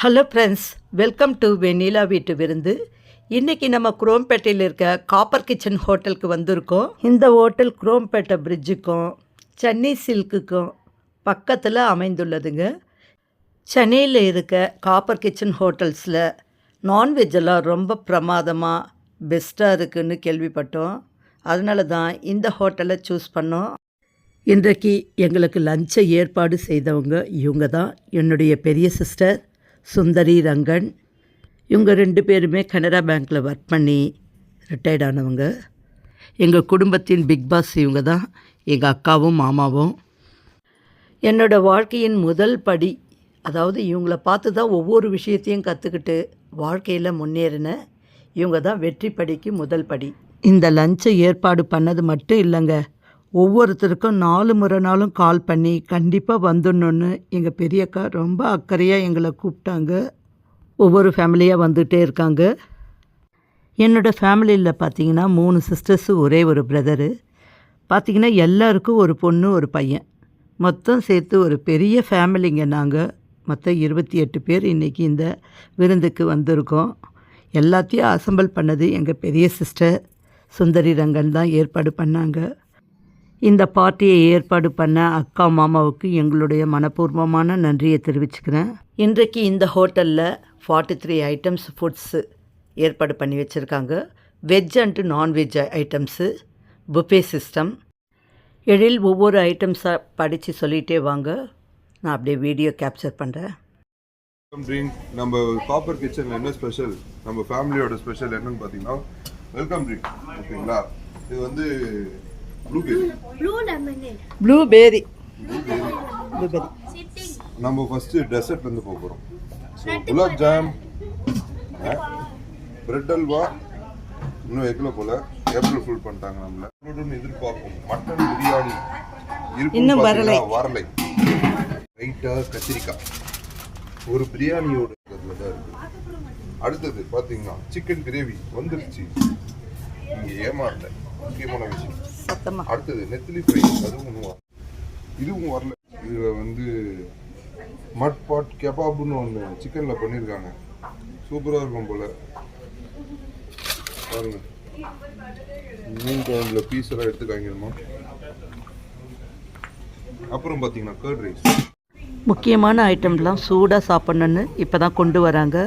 Hello friends welcome to Vennila Veettu Virundhu. இன்றைக்கி நம்ம குரோம்பேட்டையில் இருக்க காப்பர் கிச்சன் ஹோட்டலுக்கு வந்திருக்கோம். இந்த ஹோட்டல் குரோம்பேட்டை பிரிட்ஜுக்கும் சென்னை சில்க்குக்கும் பக்கத்தில் அமைந்துள்ளதுங்க. சென்னையில் இருக்க காப்பர் கிச்சன் ஹோட்டல்ஸில் நான்வெஜ்ஜெல்லாம் ரொம்ப பிரமாதமாக பெஸ்ட்டாக இருக்குன்னு கேள்விப்பட்டோம். அதனால தான் இந்த ஹோட்டலை சூஸ் பண்ணோம். இன்றைக்கு எங்களுக்கு லஞ்சை ஏற்பாடு செய்தவங்க இவங்க தான். என்னுடைய பெரிய சிஸ்டர் சுந்தரி ரங்கன். இவங்க ரெண்டு பேருமே கனரா பேங்க்கில் ஒர்க் பண்ணி ரிட்டையர்ட் ஆனவங்க. எங்கள் குடும்பத்தின் பிக் பாஸ் இவங்க தான் எங்கள் அக்காவும் மாமாவும். என்னோடய வாழ்க்கையின் முதல் படி அதாவது இவங்கள பார்த்து தான் ஒவ்வொரு விஷயத்தையும் கற்றுக்கிட்டு வாழ்க்கையில் முன்னேறின இவங்க தான் வெற்றி படிக்கு முதல் படி. இந்த லஞ்சை ஏற்பாடு பண்ணது மட்டும் இல்லைங்க. ஒவ்வொருத்தருக்கும் நாலு முறை நாளும் கால் பண்ணி கண்டிப்பாக வந்துடணுன்னு எங்கள் பெரியக்கா ரொம்ப அக்கறையாக எங்களை கூப்பிட்டாங்க. ஒவ்வொரு ஃபேமிலியாக வந்துகிட்டே இருக்காங்க. என்னோடய ஃபேமிலியில் பார்த்தீங்கன்னா மூணு சிஸ்டர்ஸு ஒரே ஒரு பிரதரு பார்த்திங்கன்னா எல்லாருக்கும் ஒரு பொண்ணு ஒரு பையன். மொத்தம் சேர்த்து ஒரு பெரிய ஃபேமிலிங்க நாங்கள் மொத்தம் இருபத்தி எட்டு பேர் இன்றைக்கி இந்த விருந்துக்கு வந்திருக்கோம். எல்லாத்தையும் அசம்பிள் பண்ணது எங்கள் பெரிய சிஸ்டர் சுந்தரி ரங்கன் தான் ஏற்பாடு பண்ணாங்க. இந்த பார்ட்டியை ஏற்பாடு பண்ண அக்கா மாமாவுக்கு எங்களுடைய மனப்பூர்வமான நன்றியை தெரிவிச்சுக்கிறேன். இன்றைக்கு இந்த ஹோட்டலில் ஃபார்ட்டி த்ரீ ஐட்டம்ஸ் ஃபுட்ஸு ஏற்பாடு பண்ணி வச்சுருக்காங்க. Veg and non veg items buffet system Ezhil ஒவ்வொரு ஐட்டம்ஸாக படித்து சொல்லிகிட்டே வாங்க. நான் அப்படியே வீடியோ கேப்சர் பண்ணுறேன் ட்ரிங்க் நம்ம காப்பர் கிச்சனில் என்ன ஸ்பெஷல் நம்ம ஃபேமிலியோட ஸ்பெஷல் என்னன்னு பார்த்தீங்கன்னா வெல்கம் ட்ரிங்க் ஓகேங்களா? இது வந்து blueberry Blue lemonade. Blueberry blueberry நம்ம ஃபஸ்ட்டு டெசர்ட்லேருந்து போக போகிறோம் ஸோ குலாப் ஜாம் பிரெட் அல்வா இன்னும் வைக்கல போல. ஏப்ரல் ஃபுல் பண்ணிட்டாங்க நம்மள. எதிர்பார்ப்போம் மட்டன் பிரியாணி இன்னும் பார்த்தீங்கன்னா வரலை. ரைட்டாக கத்திரிக்காய். ஒரு பிரியாணியோட இதுல தான் இருக்கு. அடுத்தது பார்த்தீங்கன்னா சிக்கன் கிரேவி வந்துருச்சு. இங்கே ஏமாறல. முக்கியமான விஷயம். அடுத்தது நெத்திலி ஃப்ரை. அதுவும் வரல. இதுவும் வரல. இதுல வந்து மட் பாட் கெபாப்னு ஒன்று சிக்கன்ல பண்ணியிருக்காங்க சூப்பரா இருக்கும் போல. பாருங்க. மீன் குழம்புல பீஸ் எல்லாம் எடுத்து காய்க்கணுமா அப்புறம் பார்த்தீங்கன்னா கர்ட் ரைஸ் முக்கியமான ஐட்டம்லாம் சூடாக சாப்பிட்ணுன்னு இப்போ தான் கொண்டு வராங்க.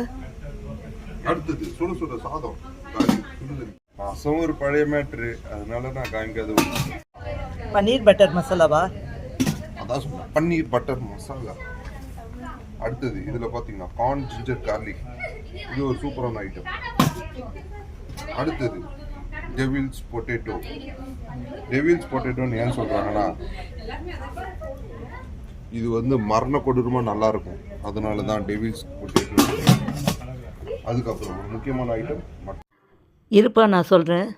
அடுத்தது சுட சுட சாதம் மாசம் ஒரு பழைய மேட்ரு அதனால நான் காமிக்காத பன்னீர் பட்டர் மசாலாவா? அதான் சொன்னேன் பன்னீர் பட்டர் மசாலா. அடுத்தது இதுல பாத்தீங்கன்னா கார்ன் ஜிஞ்சர் கார்லிக் இது ஒரு சூப்பரான ஐட்டம் அடுத்தது டெவில்ஸ் பொட்டேட்டோ டெவில்ஸ் பொட்டேட்டோன்னு ஏன் சொல்றாங்கன்னா இது வந்து மரண கொடூரமா நல்லா இருக்கும். அதனால தான் டெவில்ஸ் பொட்டேட்டோ அதுக்கப்புறம் ஒரு முக்கியமான ஐட்டம் மட்டன் இருப்பா நான் சொல்கிறேன்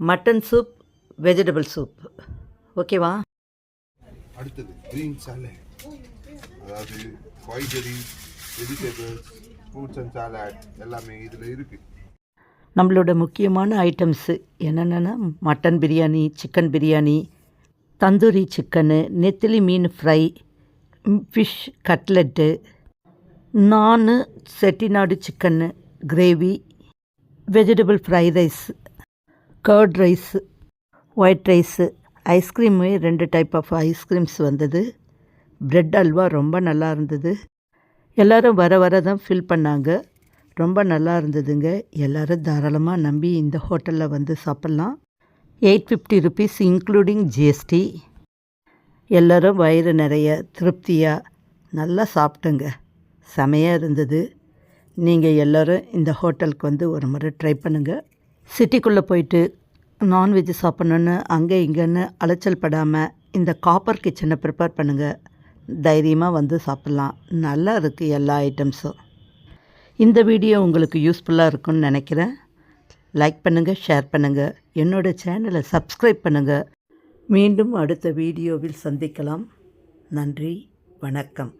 மட்டன் சூப் வெஜிடபிள் சூப் ஓகேவா அடுத்தது க்ரீன் சாலட் அதாவது காய்கறி வெஜிடபிள்ஸ் ஃப்ரூட்ஸ் அண்ட் சாலட் எல்லாமே இதில் இருக்கு. நம்மளோட முக்கியமான ஐட்டம்ஸு என்னென்னா mutton biryani chicken biryani tandoori chicken நெத்திலி மீன் fry fish cutlet naan Chettinad chicken gravy vegetable fry rice curd rice white rice ice cream ரெண்டு டைப் ஆஃப் ஐஸ்கிரீம்ஸ் வந்தது. ப்ரெட் அல்வா ரொம்ப நல்லா இருந்தது. எல்லோரும் வர வர தான் ஃபில் பண்ணாங்க. ரொம்ப நல்லா இருந்ததுங்க. எல்லோரும் தாராளமாக நம்பி இந்த ஹோட்டலில் வந்து சாப்பிட்லாம். Eight fifty rupees including GST எல்லோரும் வயிறு நிறைய திருப்தியாக நல்லா சாப்பிட்டுங்க. செமையாக இருந்தது. நீங்கள் எல்லோரும் இந்த ஹோட்டலுக்கு வந்து ஒரு முறை ட்ரை பண்ணுங்கள் சிட்டிக்குள்ளே போயிட்டு நான்வெஜ் சாப்பிட்ணுன்னு அங்கே இங்கேன்னு அலைச்சல் படாமல் இந்த காப்பர் கிச்சனை ப்ரிப்பேர் பண்ணுங்கள் தைரியமாக வந்து சாப்பிட்லாம். நல்லா இருக்குது எல்லா ஐட்டம்ஸும் இந்த வீடியோ உங்களுக்கு யூஸ்ஃபுல்லாக இருக்கும்னு நினைக்கிறேன். லைக் பண்ணுங்கள் ஷேர் பண்ணுங்கள் என்னோடய சேனலை சப்ஸ்கிரைப் பண்ணுங்கள் மீண்டும் அடுத்த வீடியோவில் சந்திக்கலாம். நன்றி வணக்கம்.